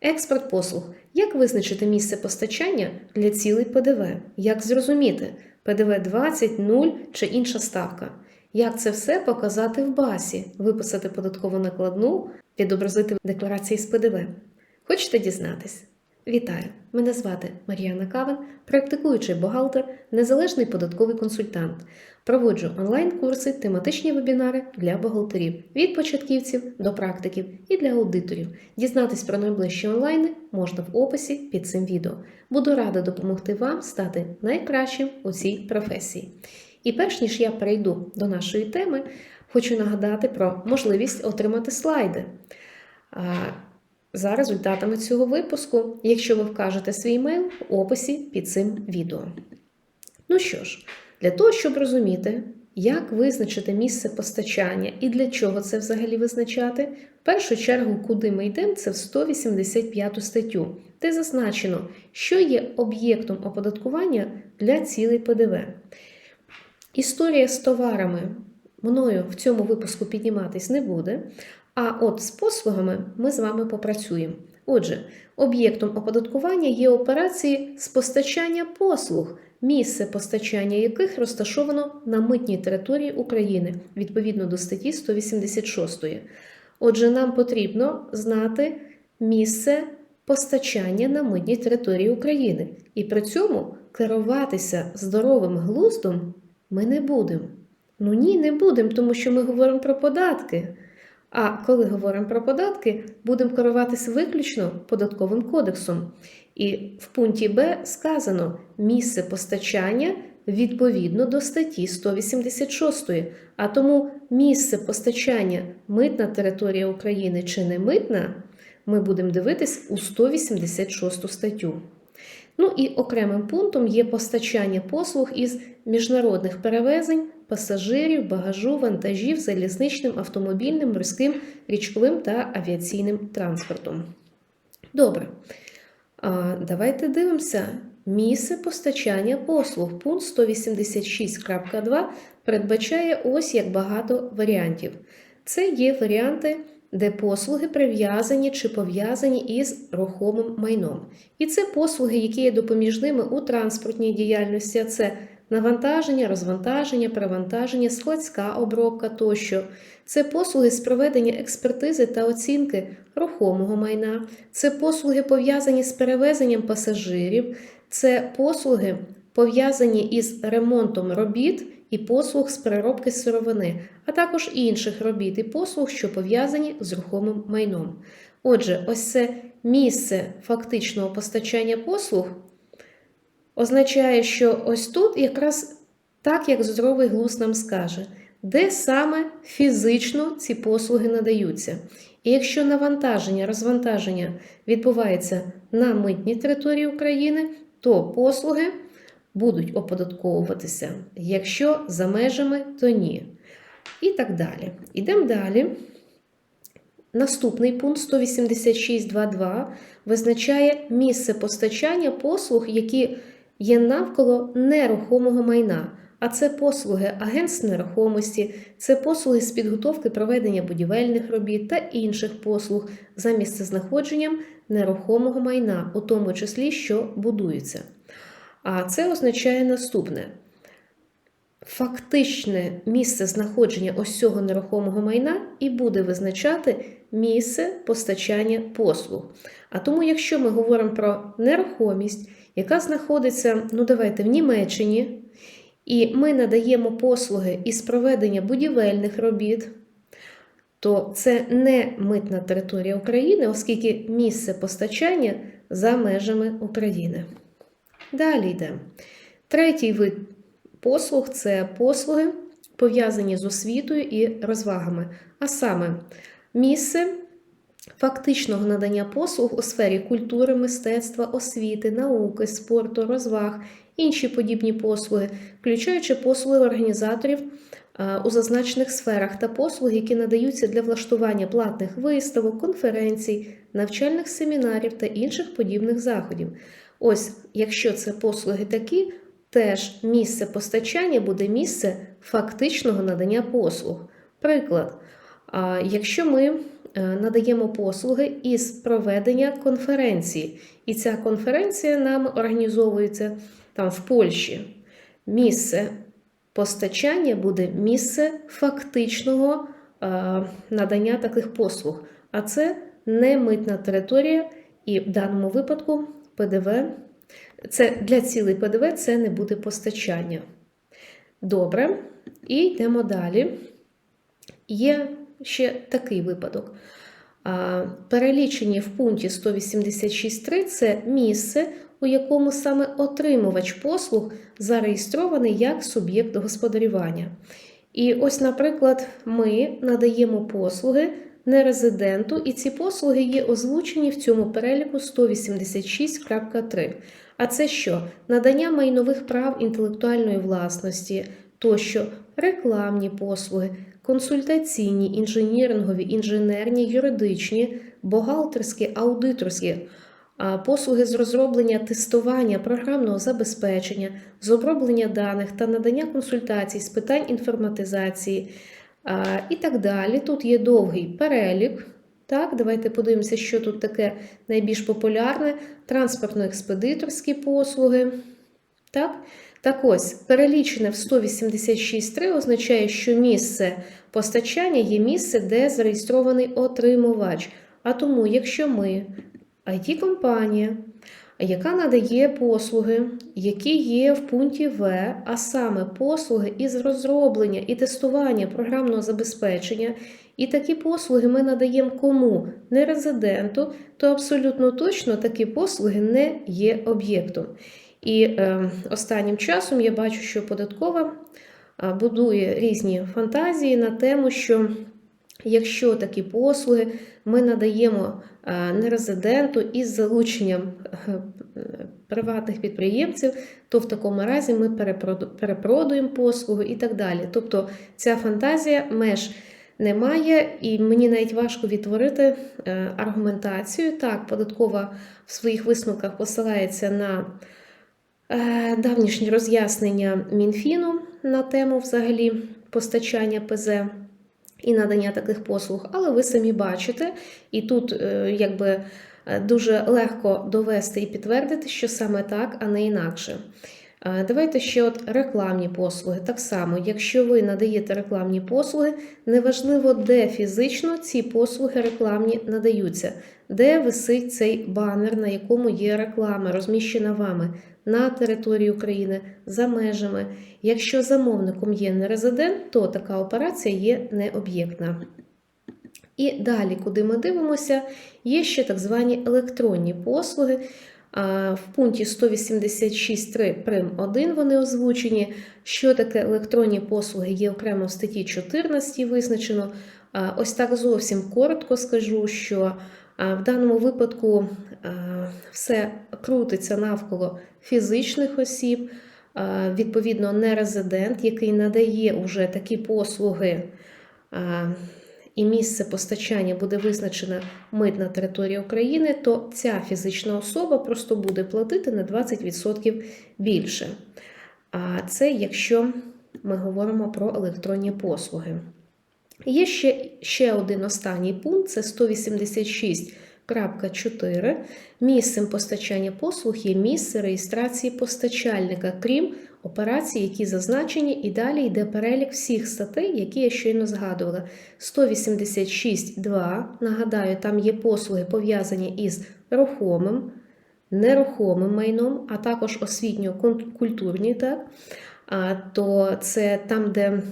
Експорт послуг. Як визначити місце постачання для цілей ПДВ? Як зрозуміти ПДВ 20, 0 чи інша ставка? Як це все показати в басі, виписати податкову накладну, відобразити декларації з ПДВ? Хочете дізнатись? Вітаю! Мене звати Мар'яна Кавен, практикуючий бухгалтер, незалежний податковий консультант. Проводжу онлайн-курси, тематичні вебінари для бухгалтерів від початківців до практиків і для аудиторів. Дізнатись про найближчі онлайни можна в описі під цим відео. Буду рада допомогти вам стати найкращим у цій професії. І перш ніж я перейду до нашої теми, хочу нагадати про можливість отримати слайди. За результатами цього випуску, якщо ви вкажете свій емейл в описі під цим відео. Ну що ж, для того, щоб розуміти, як визначити місце постачання і для чого це взагалі визначати, в першу чергу, куди ми йдемо, це в 185 статтю, де зазначено, що є об'єктом оподаткування для цілей ПДВ. Історія з товарами мною в цьому випуску підніматись не буде. А от з послугами ми з вами попрацюємо. Отже, об'єктом оподаткування є операції з постачання послуг, місце постачання яких розташовано на митній території України відповідно до статті 186. Отже, нам потрібно знати місце постачання на митній території України. І при цьому керуватися здоровим глуздом ми не будемо. Ну ні, не будемо, тому що ми говоримо про податки. А коли говоримо про податки, будемо керуватися виключно податковим кодексом. І в пункті Б сказано місце постачання відповідно до статті 186. А тому місце постачання митна територія України чи не митна, ми будемо дивитись у 186 статтю. Ну і окремим пунктом є постачання послуг із міжнародних перевезень, пасажирів, багажу, вантажів залізничним, автомобільним, морським, річковим та авіаційним транспортом. Добре. А, Давайте дивимося. Місце постачання послуг. Пункт 186.2 передбачає ось як багато варіантів. Це є варіанти, де послуги прив'язані чи пов'язані із рухомим майном. І це послуги, які є допоміжними у транспортній діяльності. Це навантаження, розвантаження, перевантаження, складська обробка тощо. Це послуги з проведення експертизи та оцінки рухомого майна, це послуги пов'язані з перевезенням пасажирів, це послуги пов'язані із ремонтом робіт і послуг з переробки сировини, а також інших робіт і послуг, що пов'язані з рухомим майном. Отже, ось це місце фактичного постачання послуг означає, що ось тут якраз так, як здоровий глузд нам скаже, де саме фізично ці послуги надаються. І якщо навантаження, розвантаження відбувається на митній території України, то послуги будуть оподатковуватися. Якщо за межами, то ні. І так далі. Ідемо далі. Наступний пункт 186.2.2 визначає місце постачання послуг, які є навколо нерухомого майна. А це послуги агентств нерухомості, це послуги з підготовки проведення будівельних робіт та інших послуг за місцезнаходженням нерухомого майна, у тому числі, що будується. А це означає наступне: фактичне місце знаходження ось цього нерухомого майна і буде визначати місце постачання послуг. А тому, якщо ми говоримо про нерухомість, яка знаходиться, ну давайте, в Німеччині, і ми надаємо послуги із проведення будівельних робіт, то це не митна територія України, оскільки місце постачання за межами України. Далі йде. Третій вид послуг це послуги, пов'язані з освітою і розвагами, а саме місце фактичного надання послуг у сфері культури, мистецтва, освіти, науки, спорту, розваг, інші подібні послуги, включаючи послуги організаторів у зазначених сферах та послуги, які надаються для влаштування платних виставок, конференцій, навчальних семінарів та інших подібних заходів. Ось, якщо це послуги такі, теж місце постачання буде місце фактичного надання послуг. Приклад, якщо ми е, надаємо послуги із проведення конференції. І ця конференція нам організовується там в Польщі. Місце постачання буде місце фактичного е, надання таких послуг. А це не митна територія, і в даному випадку ПДВ це для цілей ПДВ це не буде постачання. Добре, і йдемо далі. Є ще такий випадок. Перелічені в пункті 186.3 це місце, у якому саме отримувач послуг зареєстрований як суб'єкт господарювання. І ось, наприклад, ми надаємо послуги нерезиденту, і ці послуги є озвучені в цьому переліку 186.3. А це що? Надання майнових прав інтелектуальної власності, тощо рекламні послуги, консультаційні, інженірингові, інженерні, юридичні, бухгалтерські, аудиторські. Послуги з розроблення тестування програмного забезпечення, з оброблення даних та надання консультацій з питань інформатизації і так далі. Тут є довгий перелік. Так, давайте подивимося, що тут таке найбільш популярне: транспортно-експедиторські послуги. Так? Так ось, перелічене в 186.3 означає, що місце постачання є місце, де зареєстрований отримувач. А тому, якщо ми IT-компанія, яка надає послуги, які є в пункті В, а саме послуги із розроблення і тестування програмного забезпечення, і такі послуги ми надаємо кому не резиденту, то абсолютно точно такі послуги не є об'єктом. І е, останнім часом я бачу, що податкова е, будує різні фантазії на тему, що якщо такі послуги ми надаємо е, нерезиденту із залученням приватних підприємців, то в такому разі ми перепродуємо послугу і так далі. Тобто ця фантазія меж немає, і мені навіть важко відтворити аргументацію. Так, податкова в своїх висновках посилається на давнішні роз'яснення Мінфіну на тему взагалі постачання ПЗ і надання таких послуг, але ви самі бачите, і тут е, якби е, дуже легко довести і підтвердити, що саме так, а не інакше. Е, Давайте ще от рекламні послуги. Так само, якщо ви надаєте рекламні послуги, неважливо, де фізично ці послуги рекламні надаються, де висить цей банер, на якому є реклама, розміщена вами на території України, за межами. Якщо замовником є не резидент, то така операція є необ'єктна. І далі, куди ми дивимося, є ще так звані електронні послуги. В пункті 186.3 прим 1 вони озвучені. Що таке електронні послуги є окремо в статті 14 визначено. Ось так зовсім коротко скажу, що в даному випадку все крутиться навколо фізичних осіб, відповідно, не резидент, який надає уже такі послуги. і місце постачання буде визначена митна територія України, то ця фізична особа просто буде платити на 20% більше. А це якщо ми говоримо про електронні послуги. Є ще, ще один останній пункт це 186.4. Місцем постачання послуг є місце реєстрації постачальника, крім операцій, які зазначені, і далі йде перелік всіх статей, які я щойно згадувала. 186.2, нагадаю, там є послуги пов'язані із рухомим, нерухомим майном, а також освітньо-культурні, так? То це там, де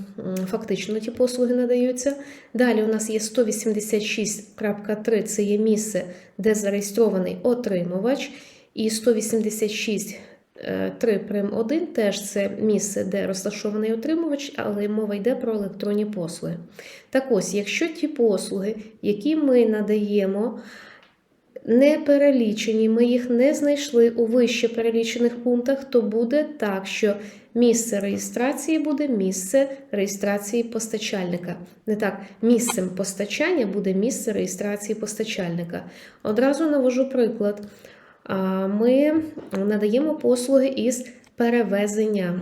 фактично ті послуги надаються. Далі у нас є 186.3, це є місце, де зареєстрований отримувач, і 186 3 прим 1 теж це місце, де розташований отримувач, але мова йде про електронні послуги. Так ось, якщо ті послуги, які ми надаємо, не перелічені, ми їх не знайшли у вище перелічених пунктах, то буде так, що місце реєстрації буде місце реєстрації постачальника. Не так, місцем постачання буде місце реєстрації постачальника. Одразу навожу приклад. Ми надаємо послуги із перевезення.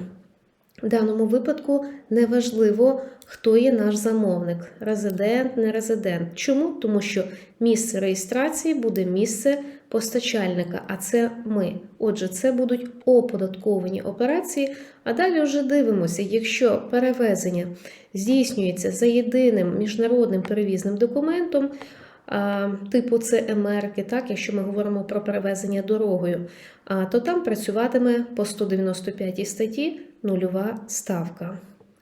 В даному випадку неважливо, хто є наш замовник резидент, не резидент. Чому? Тому що місце реєстрації буде місце постачальника, а це ми. Отже, це будуть оподатковані операції. А далі вже дивимося, якщо перевезення здійснюється за єдиним міжнародним перевізним документом. Типу ЦМР, так, якщо ми говоримо про перевезення дорогою, то там працюватиме по 195 статті нульова ставка.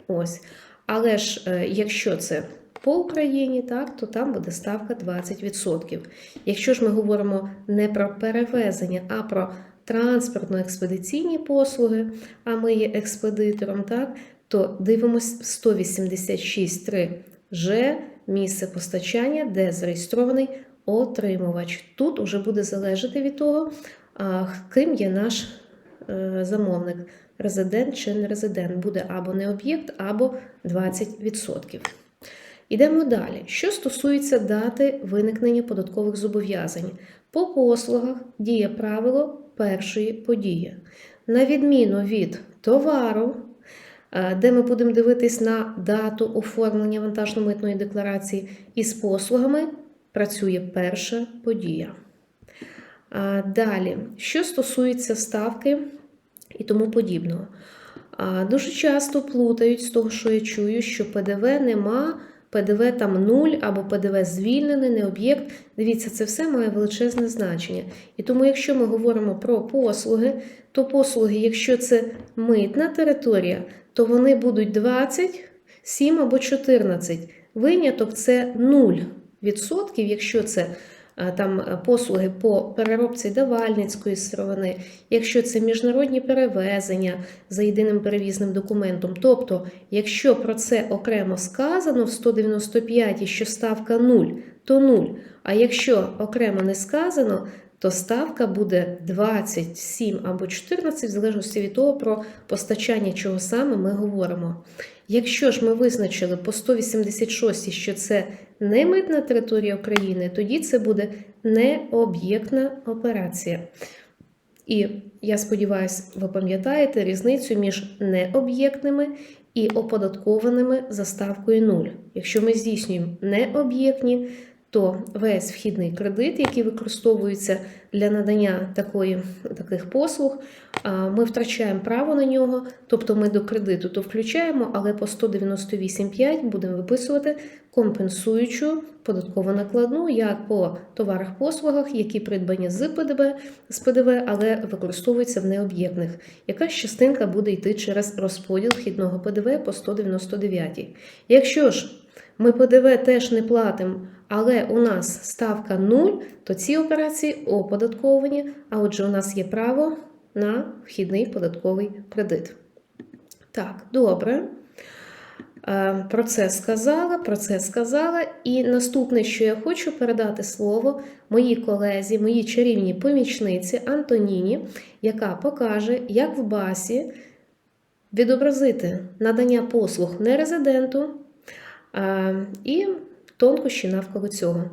Ось. Але ж е, якщо це по Україні, так, то там буде ставка 20%. Якщо ж ми говоримо не про перевезення, а про транспортно-експедиційні послуги, а ми є експедитором, так, то дивимось 186.3 Ж місце постачання, де зареєстрований отримувач. Тут уже буде залежати від того, ким є наш е, замовник, резидент чи не резидент. Буде або не об'єкт, або 20%. Ідемо далі. Що стосується дати виникнення податкових зобов'язань, по послугах діє правило першої події. На відміну від товару, де ми будемо дивитись на дату оформлення вантажно-митної декларації, із послугами працює перша подія. Далі, що стосується ставки і тому подібного. Дуже часто плутають з того, що я чую, що ПДВ нема, ПДВ там нуль або ПДВ звільнений, не об'єкт. Дивіться, це все має величезне значення. І тому, якщо ми говоримо про послуги, то послуги, якщо це митна територія, то вони будуть 20, 7 або 14. Виняток це 0%, якщо це там е, послуги по переробці давальницької сировини, якщо це міжнародні перевезення за єдиним перевізним документом. Тобто, якщо про це окремо сказано в 195, що ставка 0, то 0. А якщо окремо не сказано, то ставка буде 27 або 14, в залежності від того, про постачання чого саме ми говоримо. Якщо ж ми визначили по 186, що це не митна територія України, тоді це буде необ'єктна операція. І я сподіваюся, ви пам'ятаєте різницю між необ'єктними і оподаткованими за ставкою 0. Якщо ми здійснюємо необ'єктні, то весь вхідний кредит, який використовується для надання такої, таких послуг, ми втрачаємо право на нього, тобто ми до кредиту то включаємо, але по 198,5 будемо виписувати компенсуючу податкову накладну як по товарах-послугах, які придбані з ПДВ, з ПДВ, але використовуються в необ'єктних. Якась частинка буде йти через розподіл вхідного ПДВ по 199. Якщо ж ми ПДВ теж не платимо, але у нас ставка 0, то ці операції оподатковані, а отже, у нас є право на вхідний податковий кредит. Так, добре. Е, Про це сказала, про це сказала. І наступне, що я хочу передати слово моїй колезі, моїй чарівній помічниці Антоніні, яка покаже, як в басі відобразити надання послуг нерезиденту е, і тонкощі навколо цього.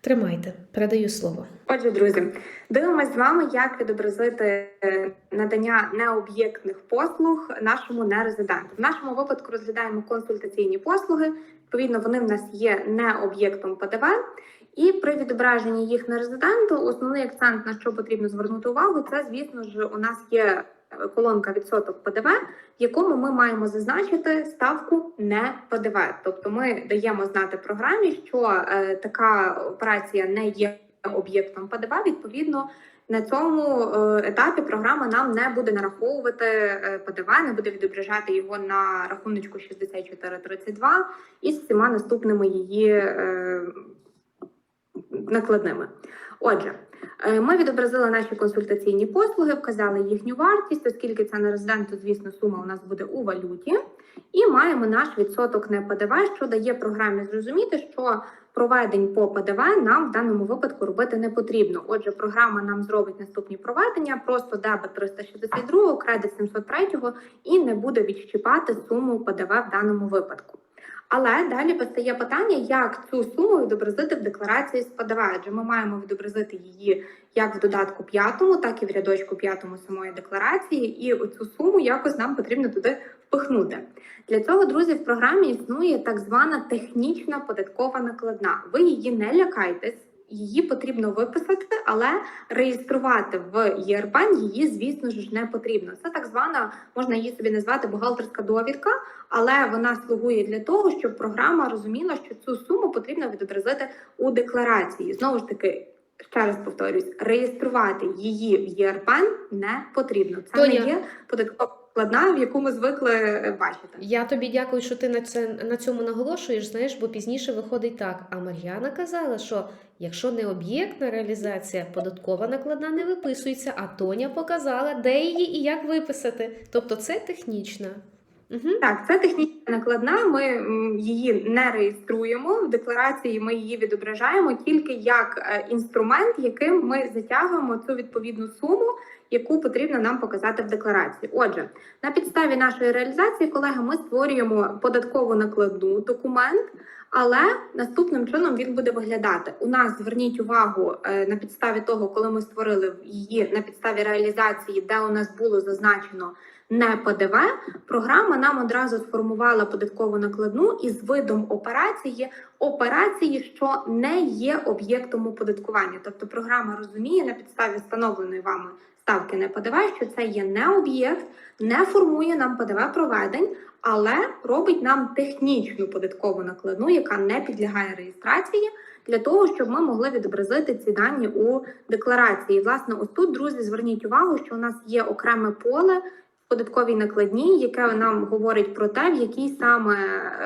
Тримайте, передаю слово. Отже, друзі, дивимося з вами, як відобразити е, надання необ'єктних послуг нашому нерезиденту. В нашому випадку розглядаємо консультаційні послуги. Відповідно, вони в нас є не об'єктом ПДВ. І при відображенні їх нерезиденту основний акцент на що потрібно звернути увагу, це звісно ж у нас є колонка відсоток ПДВ, в якому ми маємо зазначити ставку не ПДВ. Тобто ми даємо знати програмі, що е, така операція не є об'єктом ПДВ. Відповідно, на цьому е, етапі програма нам не буде нараховувати е, ПДВ, не буде відображати його на рахуночку 6432 і з всіма наступними її е, накладними. Отже, ми відобразили наші консультаційні послуги, вказали їхню вартість, оскільки це не резидент, то звісно сума у нас буде у валюті, і маємо наш відсоток не ПДВ, що дає програмі зрозуміти, що проведень по ПДВ нам в даному випадку робити не потрібно. Отже, програма нам зробить наступні проведення, просто дебет 362, кредит 703 і не буде відщіпати суму ПДВ в даному випадку. Але далі постає питання, як цю суму відобразити в декларації ПДВ, адже ми маємо відобразити її як в додатку п'ятому, так і в рядочку п'ятому самої декларації, і оцю суму якось нам потрібно туди впихнути. Для цього, друзі, в програмі існує так звана технічна податкова накладна. Ви її не лякайтесь. Її потрібно виписати, але реєструвати в ЄРБАН її, звісно ж, не потрібно. Це так звана, можна її собі назвати бухгалтерська довідка, але вона слугує для того, щоб програма розуміла, що цю суму потрібно відобразити у декларації. Знову ж таки, ще раз повторюсь, реєструвати її в ЄРБАН не потрібно. Це Тоня. не є податкова накладна, в яку ми звикли е, бачити. Я тобі дякую, що ти на це на цьому наголошуєш. Знаєш, бо пізніше виходить так. А Мар'яна казала, що якщо не об'єктна реалізація, податкова накладна не виписується, а Тоня показала, де її і як виписати. Тобто це технічна. Угу. Так, це технічна накладна. Ми її не реєструємо в декларації. Ми її відображаємо тільки як е, інструмент, яким ми затягуємо цю відповідну суму, яку потрібно нам показати в декларації. Отже, на підставі нашої реалізації, колеги, ми створюємо податкову накладну документ. Але наступним чином він буде виглядати. У нас зверніть увагу е, на підставі того, коли ми створили її на підставі реалізації, де у нас було зазначено не ПДВ, програма нам одразу сформувала податкову накладну із видом операції операції, що не є об'єктом оподаткування. Тобто програма розуміє на підставі встановленої вами ставки не ПДВ, що це є не об'єкт, не формує нам ПДВ проведень, але робить нам технічну податкову накладну, яка не підлягає реєстрації. Для того щоб ми могли відобразити ці дані у декларації. Власне, ось тут, друзі, зверніть увагу, що у нас є окреме поле податковій накладній, яке нам говорить про те, в якій саме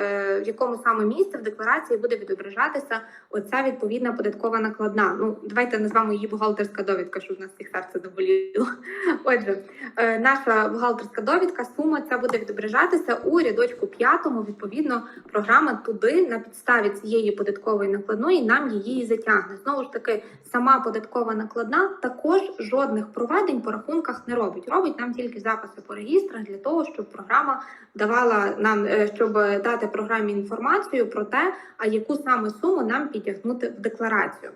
е, в якому саме місці в декларації буде відображатися оця відповідна податкова накладна. Ну давайте назвемо її бухгалтерська довідка, щоб в нас всіх серце доболіло. Отже, е, наша бухгалтерська довідка, сума ця буде відображатися у рядочку п'ятому. Відповідно, програма туди на підставі цієї податкової накладної нам її затягне. Знову ж таки, сама податкова накладна також жодних проведень по рахунках не робить. Робить нам тільки записи по регістрах для того, щоб програма давала нам, е, щоб дати програмі інформацію про те, а яку саме суму нам підтягнути в декларацію.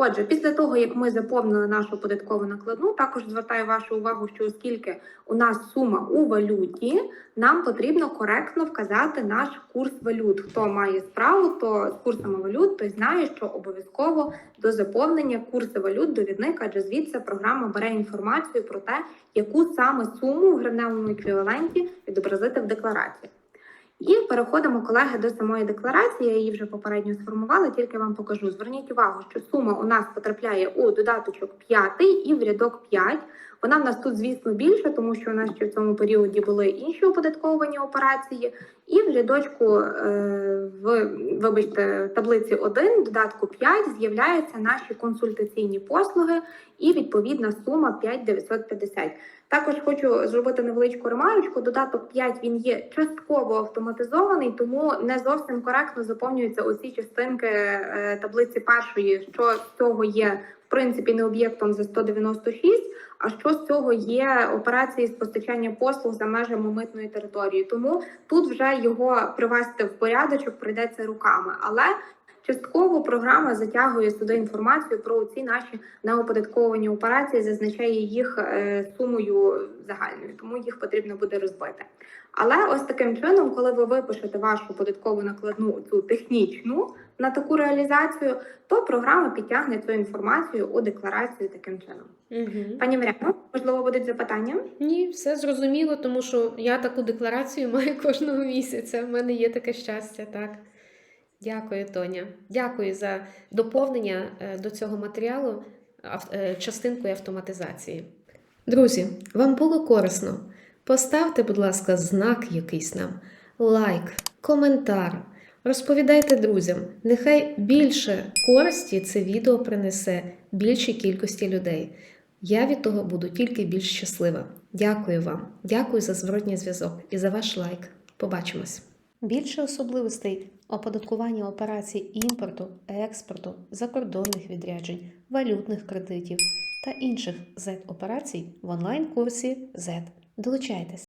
Отже, після того як ми заповнили нашу податкову накладну, також звертаю вашу увагу, що оскільки у нас сума у валюті, нам потрібно коректно вказати наш курс валют. Хто має справу, то з курсами валют, той знає, що обов'язково до заповнення курсу валют довідник, адже звідси програма бере інформацію про те, яку саме суму в гривневому еквіваленті відобразити в декларації. І переходимо, колеги, до самої декларації. Я її вже попередньо сформувала, тільки вам покажу. Зверніть увагу, що сума у нас потрапляє у додаточок 5 і в рядок 5. Вона в нас тут, звісно, більше, тому що у нас ще в цьому періоді були інші оподатковані операції. І в рядочку е, в вибачте, таблиці 1, додатку 5 з'являються наші консультаційні послуги і відповідна сума 5950. Також хочу зробити невеличку ремарочку. Додаток 5 він є частково автоматизований, тому не зовсім коректно заповнюються усі частинки е, таблиці першої, що цього є принципі не об'єктом за 196, а що з цього є операції з постачання послуг за межами митної території. Тому тут вже його привести в порядочок прийдеться руками. Але частково програма затягує сюди інформацію про ці наші неоподатковані операції, зазначає їх е, сумою загальною, тому їх потрібно буде розбити. Але ось таким чином, коли ви випишете вашу податкову накладну цю технічну на таку реалізацію, то програма підтягне цю інформацію у декларацію таким чином. Угу. Пані Маряно, можливо, будуть запитання? Ні, все зрозуміло, тому що я таку декларацію маю кожного місяця. В мене є таке щастя, так. Дякую, Тоня. Дякую за доповнення е, до цього матеріалу е, частинкою автоматизації. Друзі, вам було корисно? Поставте, будь ласка, знак якийсь нам, лайк, коментар. Розповідайте друзям, нехай більше користі це відео принесе більшій кількості людей. Я від того буду тільки більш щаслива. Дякую вам, дякую за зворотній зв'язок і за ваш лайк. Побачимось. Більше особливостей оподаткування операцій імпорту, експорту, закордонних відряджень, валютних кредитів та інших Z-операцій в онлайн-курсі Z. Долучайтесь!